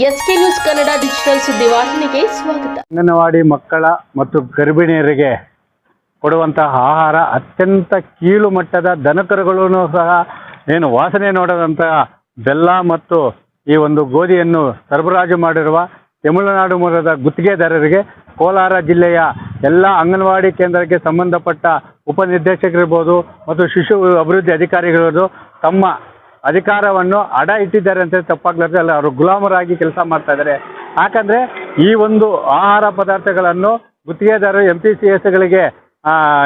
S K news Kannada digital ಸುದ್ದಿವಾಹಿನಿಗೆ ಸ್ವಾಗತ. ಅಂಗನವಾಡಿ ಮಕ್ಕಳ ಮತ್ತು ಗರ್ಭಿಣಿಯರಿಗೆ ಕೊಡುವಂತಹ ಆಹಾರ ಅತ್ಯಂತ ಕೀಳು ಮಟ್ಟದ ದನಕರುಗಳೂ ಸಹ ಏನು ವಾಸನೆ ನೋಡದಂತಹ ಬೆಲ್ಲ ಮತ್ತು ಈ ಒಂದು ಗೋಧಿಯನ್ನು ಸರಬರಾಜು ಮಾಡಿರುವ ತಮಿಳುನಾಡು ಮೂಲದ ಗುತ್ತಿಗೆದಾರರಿಗೆ ಕೋಲಾರ ಜಿಲ್ಲೆಯ ಎಲ್ಲ ಅಂಗನವಾಡಿ ಕೇಂದ್ರಕ್ಕೆ ಸಂಬಂಧಪಟ್ಟ ಉಪನಿರ್ದೇಶಕರಿರ್ಬೋದು ಮತ್ತು ಶಿಶು ಅಭಿವೃದ್ಧಿ ಅಧಿಕಾರಿಗಳಿರ್ಬೋದು ತಮ್ಮ ಅಧಿಕಾರವನ್ನು ಅಡ ಇಟ್ಟಿದ್ದಾರೆ ಅಂತ ತಪ್ಪಾಗ್ಲಾರ್ದು ಅಲ್ಲ ಅವರು ಗುಲಾಮರಾಗಿ ಕೆಲಸ ಮಾಡ್ತಾ ಇದ್ದಾರೆ ಯಾಕಂದ್ರೆ ಈ ಒಂದು ಆಹಾರ ಪದಾರ್ಥಗಳನ್ನು ಗುತ್ತಿಗೆದಾರರು ಎಂ ಪಿ ಸಿ ಎಸ್ಗಳಿಗೆ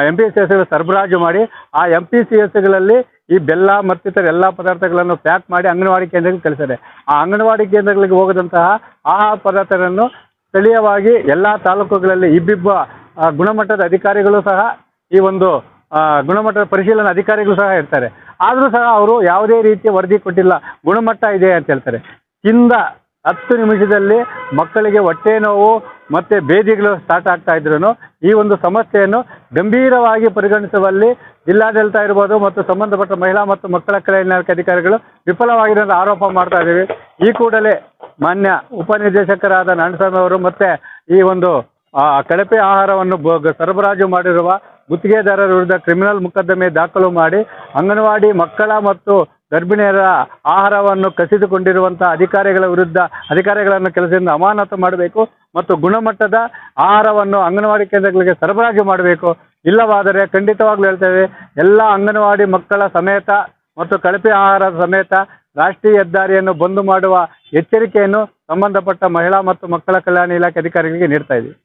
ಎಂ ಪಿ ಸಿ ಎಸ್ಗಳು ಸರಬರಾಜು ಮಾಡಿ, ಆ ಎಂ ಪಿ ಸಿ ಎಸ್ಗಳಲ್ಲಿ ಈ ಬೆಲ್ಲ ಮತ್ತಿತರ ಎಲ್ಲ ಪದಾರ್ಥಗಳನ್ನು ಪ್ಯಾಕ್ ಮಾಡಿ ಅಂಗನವಾಡಿ ಕೇಂದ್ರಗಳಿಗೆ ಕಳಿಸ್ತಾರೆ ಆ ಅಂಗನವಾಡಿ ಕೇಂದ್ರಗಳಿಗೆ ಹೋಗದಂತಹ ಆಹಾರ ಪದಾರ್ಥಗಳನ್ನು ಸ್ಥಳೀಯವಾಗಿ ಎಲ್ಲ ತಾಲೂಕುಗಳಲ್ಲಿ ಇಬ್ಬಿಬ್ಬ ಗುಣಮಟ್ಟದ ಅಧಿಕಾರಿಗಳು ಸಹ ಈ ಒಂದು ಗುಣಮಟ್ಟದ ಪರಿಶೀಲನಾ ಅಧಿಕಾರಿಗಳು ಸಹ ಇರ್ತಾರೆ. ಆದರೂ ಸಹ ಅವರು ಯಾವುದೇ ರೀತಿಯ ವರದಿ ಕೊಟ್ಟಿಲ್ಲ, ಗುಣಮಟ್ಟ ಇದೆ ಅಂತ ಹೇಳ್ತಾರೆ. ತಿಂದ ಹತ್ತು ನಿಮಿಷದಲ್ಲಿ ಮಕ್ಕಳಿಗೆ ಹೊಟ್ಟೆ ನೋವು ಮತ್ತು ಬೇದಿಗಳು ಸ್ಟಾರ್ಟ್ ಆಗ್ತಾ ಇದ್ರು ಈ ಒಂದು ಸಮಸ್ಯೆಯನ್ನು ಗಂಭೀರವಾಗಿ ಪರಿಗಣಿಸುವಲ್ಲಿ ಜಿಲ್ಲಾಡಳಿತ ಇರ್ಬೋದು ಮತ್ತು ಸಂಬಂಧಪಟ್ಟ ಮಹಿಳಾ ಮತ್ತು ಮಕ್ಕಳ ಕಲ್ಯಾಣ ಅಧಿಕಾರಿಗಳು ವಿಫಲವಾಗಿದೆ ಅಂತ ಆರೋಪ ಮಾಡ್ತಾ ಇದ್ದೀವಿ. ಈ ಕೂಡಲೇ ಮಾನ್ಯ ಉಪನಿರ್ದೇಶಕರಾದ ನಾರಾಯಣಸ್ವಾಮಿ ಅವರು ಮತ್ತೆ ಈ ಒಂದು ಕಳಪೆ ಆಹಾರವನ್ನು ಸರಬರಾಜು ಮಾಡಿರುವ ಗುತ್ತಿಗೆದಾರರ ವಿರುದ್ಧ ಕ್ರಿಮಿನಲ್ ಮೊಕದ್ದಮೆ ದಾಖಲು ಮಾಡಿ ಅಂಗನವಾಡಿ ಮಕ್ಕಳ ಮತ್ತು ಗರ್ಭಿಣಿಯರ ಆಹಾರವನ್ನು ಕಸಿದುಕೊಂಡಿರುವಂತಹ ಅಧಿಕಾರಿಗಳ ವಿರುದ್ಧ ಅಧಿಕಾರಿಗಳನ್ನು ಕೆಲಸದಿಂದ ಅಮಾನತು ಮಾಡಬೇಕು ಮತ್ತು ಗುಣಮಟ್ಟದ ಆಹಾರವನ್ನು ಅಂಗನವಾಡಿ ಕೇಂದ್ರಗಳಿಗೆ ಸರಬರಾಜು ಮಾಡಬೇಕು. ಇಲ್ಲವಾದರೆ ಖಂಡಿತವಾಗ್ಲೂ ಹೇಳ್ತೇವೆ, ಎಲ್ಲ ಅಂಗನವಾಡಿ ಮಕ್ಕಳ ಸಮೇತ ಮತ್ತು ಕಳಪೆ ಆಹಾರ ಸಮೇತ ರಾಷ್ಟ್ರೀಯ ಹೆದ್ದಾರಿಯನ್ನು ಬಂದ್ ಮಾಡುವ ಎಚ್ಚರಿಕೆಯನ್ನು ಸಂಬಂಧಪಟ್ಟ ಮಹಿಳಾ ಮತ್ತು ಮಕ್ಕಳ ಕಲ್ಯಾಣ ಇಲಾಖೆ ಅಧಿಕಾರಿಗಳಿಗೆ ನೀಡ್ತಾ ಇದ್ದೀವಿ